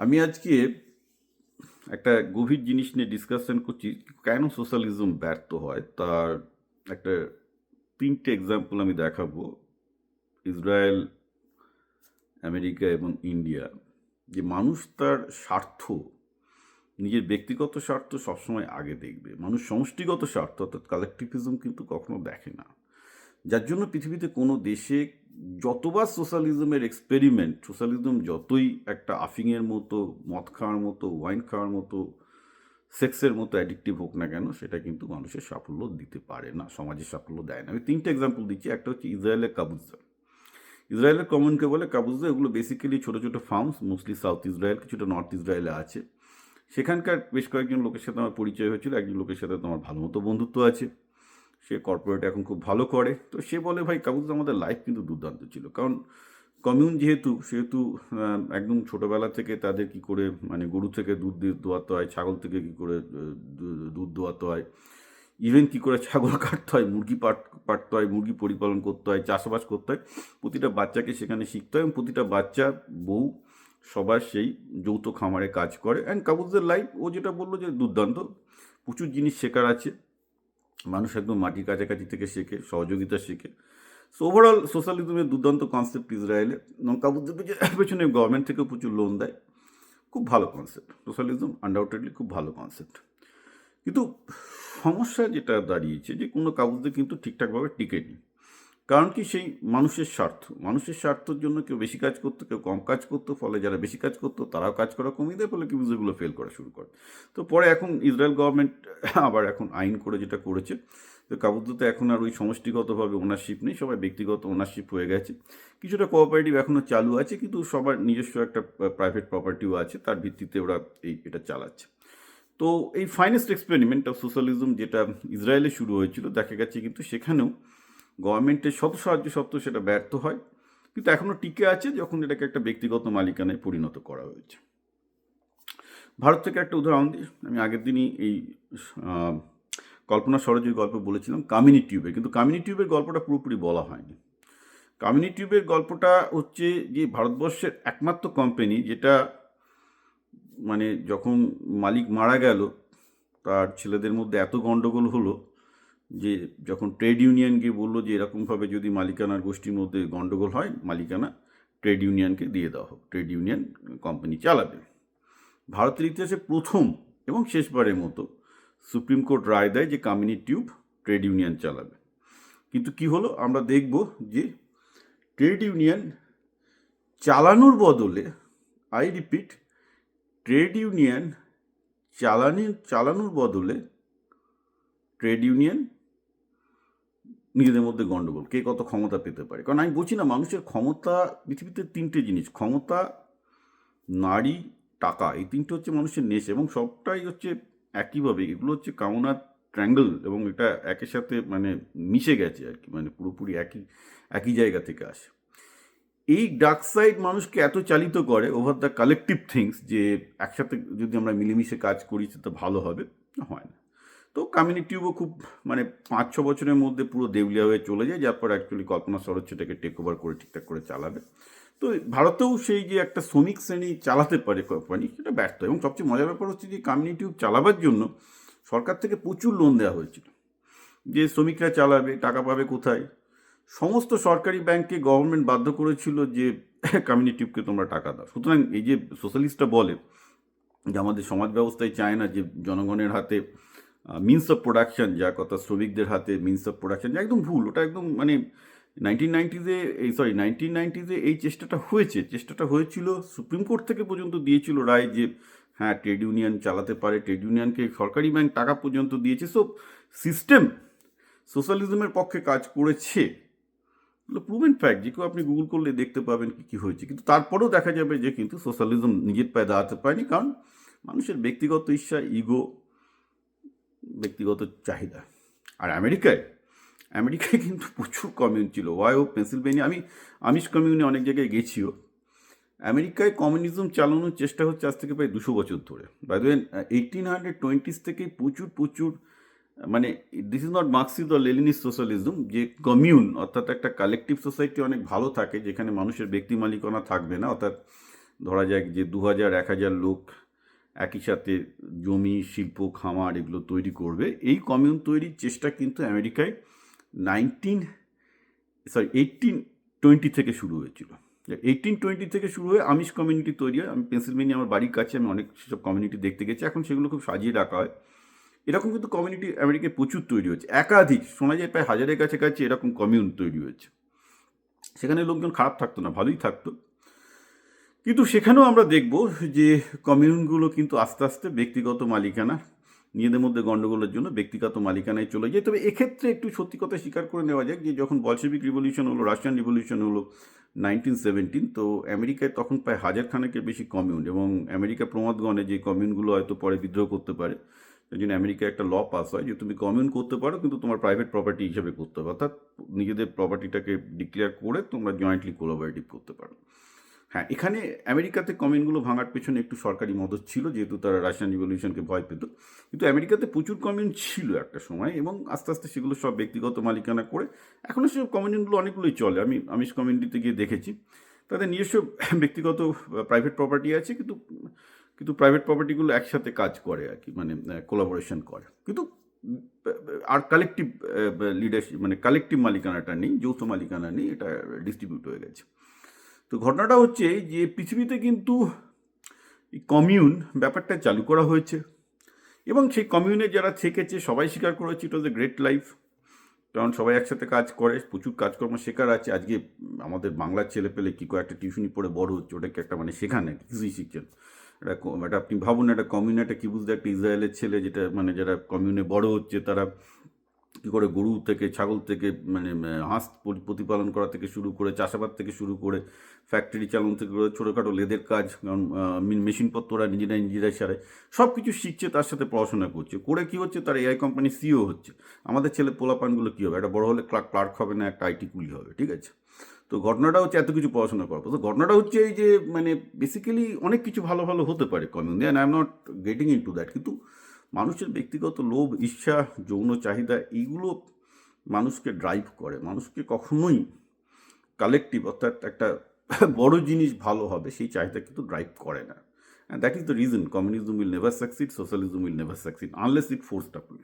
আমি আজকে একটা গভীর জিনিস নিয়ে ডিসকাশন করছি, কেন সোশ্যালিজম ব্যর্থ হয়? তার একটা তিনটে এক্সাম্পল আমি দেখাবো। ইসরায়েল, আমেরিকা এবং ইন্ডিয়া। যে মানুষ তার স্বার্থ, নিজের ব্যক্তিগত স্বার্থ সবসময় আগে দেখবে। মানুষ সমষ্টিগত স্বার্থ, অর্থাৎ কালেকটিভিজম কিন্তু কখনো দেখে না। যার জন্য পৃথিবীতে কোনো দেশে যতবার সোশ্যালিজমের এক্সপেরিমেন্ট সোশ্যালিজম যতই একটা আফিংয়ের মতো, মদ খাওয়ার মতো ওয়াইন খাওয়ার মতো সেক্সের মতো অ্যাডিক্টিভ হোক না কেন, সেটা কিন্তু মানুষের সাফল্য দিতে পারে না, সমাজের সাফল্য দেয় না। আমি তিনটে এক্সাম্পল দিচ্ছি, একটা হচ্ছে ইসরায়েলের কাবুজা ইসরায়েলের কমনকে বলে কাবুজা এগুলো বেসিক্যালি ছোটো ছোটো ফার্মস মোস্টলি সাউথ ইসরায়েল কিছুটা নর্থ ইসরায়েলে আছে। সেখানকার বেশ কয়েকজন লোকের সাথে আমার পরিচয় হয়েছিল, একজন লোকের সাথে তোমার ভালো মতো বন্ধুত্ব আছে। সে কর্পোরেট এখন খুব ভালো করে। তো সে বলে, ভাই কাবুজ আমাদের লাইফ কিন্তু দুর্দান্ত ছিল। কারণ কমিউন যেহেতু, সেহেতু একদম ছোটোবেলা থেকে তাদের কি করে মানে গরু থেকে দুধ দোয়াতে হয়, ছাগল থেকে কি করে দুধ দোয়াতে হয় ইভেন কি করে ছাগল কাটতে হয়, মুরগি পাট, পাটতে হয়, মুরগি পরিপালন করতে হয়, চাষবাস করতে হয়, প্রতিটা বাচ্চাকে সেখানে শিখতে হয় এবং প্রতিটা বাচ্চা, বউ, সবার সেই যৌথ খামারে কাজ করে। অ্যান্ড কাবুজদের লাইফ ও যেটা বলল যে দুর্দান্ত। প্রচুর জিনিস শেখার আছে। মানুষ একদম মাটির কাছাকাছি থেকে শেখে, সহযোগিতা শেখে। সো ওভারঅল সোশ্যালিজমের দুর্দান্ত কনসেপ্ট ইসরায়েলে। পেছনে- পেছনে গভর্নমেন্ট থেকে প্রচুর লোন দেয়, খুব ভালো কনসেপ্ট সোশ্যালিজম আনডাউটেডলি খুব ভালো কনসেপ্ট কিন্তু সমস্যা যেটা দাঁড়িয়েছে যে কোনো কাগজে কিন্তু ঠিকঠাকভাবে টিকেনি। কারণ কি সেই মানুষের স্বার্থ। মানুষের স্বার্থের জন্য কেউ বেশি কাজ করতো, কেউ কম কাজ করতো, ফলে যারা বেশি কাজ করতো, তারাও কাজ করা কমিয়ে দেয়, ফলে কিউজগুলো ফেল করা শুরু করে। তো পরে এখন ইসরায়েল গভর্নমেন্ট আবার এখন আইন করে যেটা করেছে, তো কাবুদ্দুতে এখন আর ওই সমষ্টিগতভাবে ওনারশিপ নেই, সবাই ব্যক্তিগত ওনারশিপ হয়ে গেছে। কিছুটা কোঅপারেটিভ এখনও চালু আছে, কিন্তু সবার নিজস্ব একটা প্রাইভেট প্রপার্টিও আছে, তার ভিত্তিতে ওরা এই এটা চালাচ্ছে। তো এই ফাইনেস্ট এক্সপেরিমেন্ট অফ সোশ্যালিজম যেটা ইসরায়েলে শুরু হয়েছিল, দেখা গেছে কিন্তু সেখানেও গভর্নমেন্টের শত সাহায্য সত্ত্বেও সেটা ব্যর্থ হয়। কিন্তু এখনও টিকে আছে যখন এটাকে একটা ব্যক্তিগত মালিকানায় পরিণত করা হয়েছে। ভারত থেকে একটা উদাহরণ দিই। আমি আগের দিনই এই কল্পনা সরোজের গল্প বলেছিলাম, কামিনী টিউবের কিন্তু কামিনী টিউবের গল্পটা পুরোপুরি বলা হয়নি। কামিনী টিউবের গল্পটা হচ্ছে যে ভারতবর্ষের একমাত্র কোম্পানি যেটা মানে যখন মালিক মারা গেল, তার ছেলেদের মধ্যে এত গণ্ডগোল হলো যে যখন ট্রেড ইউনিয়ন গিয়ে বলল যে এরকমভাবে যদি মালিকানার গোষ্ঠীর মধ্যে গণ্ডগোল হয়, মালিকানা ট্রেড ইউনিয়নকে দিয়ে দেওয়া হোক, ট্রেড ইউনিয়ন কোম্পানি চালাবে। ভারতের ইতিহাসে প্রথম এবং শেষবারের মতো সুপ্রিম কোর্ট রায় দেয় যে কামিনী টিউব ট্রেড ইউনিয়ন চালাবে। কিন্তু কি হলো? আমরা দেখব যে ট্রেড ইউনিয়ন চালানোর বদলে আই রিপিট, ট্রেড ইউনিয়ন চালানি, চালানোর বদলে ট্রেড ইউনিয়ন নিজেদের মধ্যে গণ্ডগোল কে কত ক্ষমতা পেতে পারে? কারণ আমি বলছি না, মানুষের ক্ষমতা, পৃথিবীতে তিনটে জিনিস, ক্ষমতা, নারী, টাকা, এই তিনটে হচ্ছে মানুষের নেশ এবং সবটাই হচ্ছে একইভাবে, এগুলো হচ্ছে কামনার ট্র্যাঙ্গল এবং এটা একের সাথে মানে মিশে গেছে আর কি মানে পুরোপুরি একই একই জায়গা থেকে আসে। এই ডার্ক সাইড মানুষকে এত চালিত করে ওভার দ্য কালেকটিভ থিংস যে একসাথে যদি আমরা মিলেমিশে কাজ করি, সেটা ভালো হবে হয় না। তো কমিউনিটিও খুব মানে পাঁচ ছ বছরের মধ্যে পুরো দেউলিয়া হয়ে চলে যায়, যার পর অ্যাকচুয়ালি কল্পনা সরোজ সেটাকে টেক ওভার করে ঠিকঠাক করে চালাবে। তো ভারতেও সেই যে একটা শ্রমিক শ্রেণি চালাতে পারে কোম্পানি সেটা ব্যর্থ। এবং সবচেয়ে মজার ব্যাপার হচ্ছে যে কমিউনিটি চালাবার জন্য সরকার থেকে প্রচুর লোন দেওয়া হয়েছিল। যে শ্রমিকরা চালাবে, টাকা পাবে কোথায়? সমস্ত সরকারি ব্যাংকে গভর্নমেন্ট বাধ্য করেছিল যে কমিউনিটিভকে তোমরা টাকা দাও। সুতরাং এই যে সোশ্যালিস্টরা বলে যে আমাদের সমাজ ব্যবস্থায় চায় না যে জনগণের হাতে মিনস অফ প্রোডাকশন যা কথা শ্রমিকদের হাতে মিনস অফ প্রোডাকশন যা একদম ভুল, ওটা একদম মানে নাইনটিন নাইনটিজে এই সরি নাইনটিন নাইনটিজে এই চেষ্টাটা হয়েছে, চেষ্টাটা হয়েছিল, সুপ্রিম কোর্ট থেকে পর্যন্ত দিয়েছিল রায় যে হ্যাঁ ট্রেড ইউনিয়ন চালাতে পারে ট্রেড ইউনিয়নকে সরকারি ব্যাংক টাকা পর্যন্ত দিয়েছে সো সিস্টেম সোশ্যালিজমের পক্ষে কাজ করেছে। প্রুভেন ফ্যাক্ট যে কেউ আপনি গুগল করলে দেখতে পাবেন কি, কী হয়েছে, কিন্তু তারপরেও দেখা যাবে যে কিন্তু সোশ্যালিজম নিজের পায়ে দাঁড়াতে পারেনি, কারণ মানুষের ব্যক্তিগত ইচ্ছা ইগো ব্যক্তিগত চাহিদা। আর আমেরিকায় আমেরিকায় কিন্তু প্রচুর কমিউন ছিল। ওয়াইও পেন্সিলভেনিয়া আমি আমিষ কমিউনে অনেক জায়গায় গেছিও। আমেরিকায় কমিউনিজম চালানোর চেষ্টা হচ্ছে আজ থেকে প্রায় দুশো বছর ধরে। By the eighteen hundred twenties থেকে প্রচুর প্রচুর মানে this is not Marxism or Leninism socialism যে কমিউন অর্থাৎ একটা কালেকটিভ সোসাইটি অনেক ভালো থাকে, যেখানে মানুষের ব্যক্তি মালিকানা থাকবে না। অর্থাৎ ধরা যাক যে দু হাজার এক হাজার লোক একই সাথে জমি, শিল্প, খামার এগুলো তৈরি করবে। এই কমিউন তৈরির চেষ্টা কিন্তু আমেরিকায় নাইনটিন সরি এইটিন টোয়েন্টি থেকে শুরু হয়েছিল। এইটিন টোয়েন্টি থেকে শুরু হয়ে আমিষ কমিউনিটি তৈরি হয়। আমি পেন্সিলভেনিয়া, আমার বাড়ির কাছে আমি অনেক সেসব কমিউনিটি দেখতে গেছি। এখন সেগুলো খুব সাজিয়ে রাখা হয়। এরকম কিন্তু কমিউনিটি আমেরিকায় প্রচুর তৈরি হয়েছে। একাধিক, শোনা যায় প্রায় হাজারের কাছাকাছি এরকম কমিউন তৈরি হয়েছে। সেখানে লোকজন খারাপ থাকতো না, ভালোই থাকতো। কিন্তু সেখানেও আমরা দেখব যে কমিউনগুলো কিন্তু আস্তে আস্তে ব্যক্তিগত মালিকানা, নিজেদের মধ্যে গণ্ডগোলের জন্য ব্যক্তিগত মালিকানায় চলে যায়। তবে এক্ষেত্রে একটু সত্যি কথা স্বীকার করে নেওয়া যাক যে যখন বলসেবিক রিভলিউশন হলো, রাশিয়ান রিভলিউশন হলো নাইনটিন সেভেন্টিন, তো আমেরিকায় তখন প্রায় হাজার খানেকের বেশি কমিউন এবং আমেরিকা প্রমাদগণে যে কমিউনগুলো হয়তো পরে বিদ্রোহ করতে পারে সেই জন্য আমেরিকায় একটা ল পাস হয় যে তুমি কমিউন করতে পারো কিন্তু তোমার প্রাইভেট প্রপার্টি হিসেবে করতে পারো অর্থাৎ নিজেদের প্রপার্টিটাকে ডিক্লেয়ার করে তোমরা জয়েন্টলি কোলাবোরেটিভ করতে পারো। হ্যাঁ এখানে আমেরিকাতে কমিউনগুলো ভাঙার পেছনে একটু সরকারি মদত ছিল, যেহেতু তারা রাশিয়ান রিভলিউশনকে ভয় পেত। কিন্তু আমেরিকাতে প্রচুর কমিউন ছিল একটা সময় এবং আস্তে আস্তে সেগুলো সব ব্যক্তিগত মালিকানা করে এখনও সব কমিউনগুলো অনেকগুলোই চলে। আমি আমিষ কমিউনিটিতে গিয়ে দেখেছি। তাদের নিজস্ব ব্যক্তিগত প্রাইভেট প্রপার্টি আছে, কিন্তু কিন্তু প্রাইভেট প্রপার্টিগুলো একসাথে কাজ করে আর কি মানে কোলাবোরেশন করে। কিন্তু আর কালেকটিভ লিডারশিপ মানে কালেকটিভ মালিকানাটা নেই, যৌথ মালিকানা নেই, এটা ডিস্ট্রিবিউট হয়ে গেছে। তো ঘটনাটা হচ্ছে যে পৃথিবীতে কিন্তু কমিউন ব্যাপারটা চালু করা হয়েছে এবং সেই কমিউনে যারা থেকেছে, সবাই স্বীকার করেছে ইট ওয়াজ এ গ্রেট লাইফ কারণ সবাই একসাথে কাজ করে, প্রচুর কাজকর্ম শেখার আছে। আজকে আমাদের বাংলার ছেলে পেলে কী করে একটা টিউশনি পড়ে বড় হচ্ছে, ওটাকে একটা মানে শেখানে কিছুই শিখছেন। এটা এটা আপনি ভাবুন একটা কমিউনে একটা কী বুঝতে একটা ইসরায়েলের ছেলে যেটা মানে যারা কমিউনে বড় হচ্ছে, তারা কী করে গরু থেকে, ছাগল থেকে মানে হাঁস পরি- প্রতিপালন করা থেকে শুরু করে, চাষাবাদ থেকে শুরু করে ফ্যাক্টরি চালন থেকে করে, ছোটোখাটো লেদের কাজ, কারণ মেশিনপত্র ওরা নিজেরাই নিজেরাই সারায় সব কিছু শিখছে, তার সাথে পড়াশোনা করছে। করে কী হচ্ছে? তার এআই কোম্পানি সিও হচ্ছে। আমাদের ছেলে পোলাপানগুলো কী হবে? একটা বড় হলে ক্লার্ক ক্লার্ক হবে না, একটা আইটি কুলি হবে, ঠিক আছে? তো ঘটনাটা হচ্ছে এত কিছু পড়াশোনা করব তো ঘটনাটা হচ্ছে এই যে মানে বেসিক্যালি অনেক কিছু ভালো ভালো হতে পারে। Commune and I am not getting into that কিন্তু মানুষের ব্যক্তিগত লোভ, ইচ্ছা, যৌন চাহিদা এইগুলো মানুষকে ড্রাইভ করে। মানুষকে কখনোই কালেকটিভ অর্থাৎ একটা বড় জিনিস ভালো হবে সেই চাহিদা কিন্তু ড্রাইভ করে না। That is the reason communism will never succeed socialism will never succeed unless it force আপনি